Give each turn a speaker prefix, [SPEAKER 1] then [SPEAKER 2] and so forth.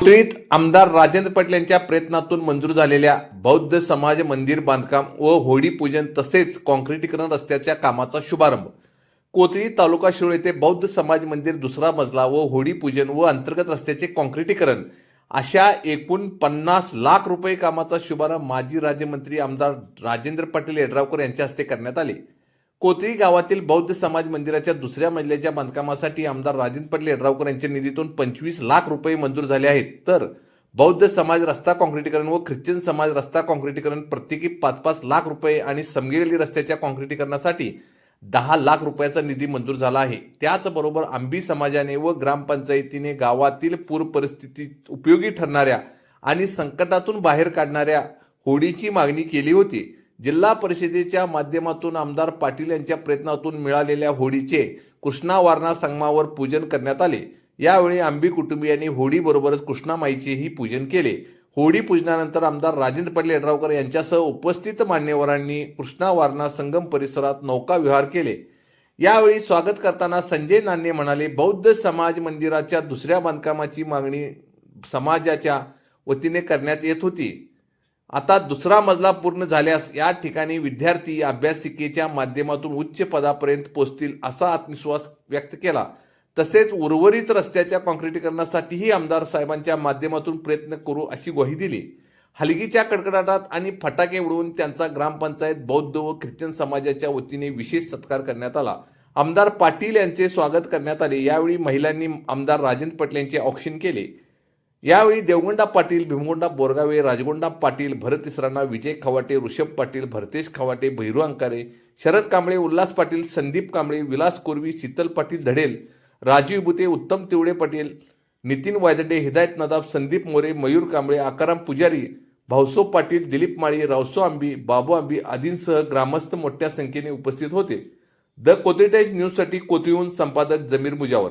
[SPEAKER 1] त्रित आमदार राजेंद्र पाटील यांच्या प्रयत्नातून मंजूर झालेल्या बौद्ध समाज मंदिर बांधकाम व होळी पूजन तसेच कॉन्क्रिटीकरण रस्त्याच्या कामाचा शुभारंभ. कोथळी तालुका शिरोळ येथे बौद्ध समाज मंदिर दुसरा मजला व होळी पूजन व अंतर्गत रस्त्याचे कॉन्क्रिटीकरण. अशा एकूण पन्नास लाख रुपये कामाचा शुभारंभ माजी राज्यमंत्री आमदार राजेंद्र पाटील यड्रावकर यांच्या हस्ते करण्यात आले. कोथळी गावातील बौद्ध समाज मंदिराच्या दुसऱ्या मजल्याच्या बांधकामासाठी आमदार राजेंद्र पाटील यड्रावकर यांच्या निधीतून पंचवीस लाख रुपये मंजूर झाले आहेत. तर बौद्ध समाज रस्ता काँक्रिटीकरण व ख्रिश्चन समाज रस्ता काँक्रिटीकरण प्रत्येकी पाच पाच लाख रुपये आणि समगिरेली रस्त्याच्या काँक्रिटीकरणासाठी दहा लाख रुपयाचा निधी मंजूर झाला आहे. त्याचबरोबर आंबी समाजाने व ग्रामपंचायतीने गावातील पूर परिस्थितीत उपयोगी ठरणाऱ्या आणि संकटातून बाहेर काढणाऱ्या होडीची मागणी केली होती. जिल्हा परिषदेच्या माध्यमातून आमदार पाटील यांच्या प्रयत्नातून मिळालेल्या होडीचे कृष्णा वारणा संगमावर पूजन करण्यात आले. यावेळी आंबी कुटुंबियांनी होडीबरोबरच कृष्णामाईचेही पूजन केले. होडी पूजनानंतर आमदार राजेंद्र पाटील यड्रावकर यांच्यासह उपस्थित मान्यवरांनी कृष्णा वारणा संगम परिसरात नौका विहार केले. यावेळी स्वागत करताना संजय नान्ने म्हणाले बौद्ध समाज मंदिराच्या दुसऱ्या बांधकामाची मागणी समाजाच्या वतीने करण्यात येत होती. आता दुसरा मजला पूर्ण झाल्यास या ठिकाणी विद्यार्थी अभ्यासिकेच्या माध्यमातून उच्च पदापर्यंत पोहोचतील असा आत्मविश्वास व्यक्त केला. तसेच उर्वरित रस्त्याच्या काँक्रिटीकरणासाठीही आमदार साहेबांच्या माध्यमातून प्रयत्न करू अशी ग्वाही दिली. हलगीच्या कडकडाटात आणि फटाके उडवून त्यांचा ग्रामपंचायत बौद्ध व ख्रिश्चन समाजाच्या वतीने विशेष सत्कार करण्यात आला. आमदार पाटील यांचे स्वागत करण्यात आले. यावेळी महिलांनी आमदार राजेंद्र पटेल यांचे औक्षण केले. यावेळी देवगोंडा पाटील भीमगोंडा बोरगावे राजगोंडा पाटील भरत इसराणा विजय खवाटे ऋषभ पाटील भरतेश खवाटे भैरू अंकारे शरद कांबळे उल्हास पाटील संदीप कांबळे विलास कोरवी शीतल पाटील धडेल राजीव बुते उत्तम तिवडे पाटील नितीन वायदडे हिदायत नदाब संदीप मोरे मयूर कांबळे आकाराम पुजारी भाऊसो पाटील दिलीप माळी रावसो आंबी बाबू आंबी आदींसह ग्रामस्थ मोठ्या संख्येने उपस्थित होते. द कोथळी टाईम्स न्यूजसाठी कोथळीहून संपादक Zameer Mujawar.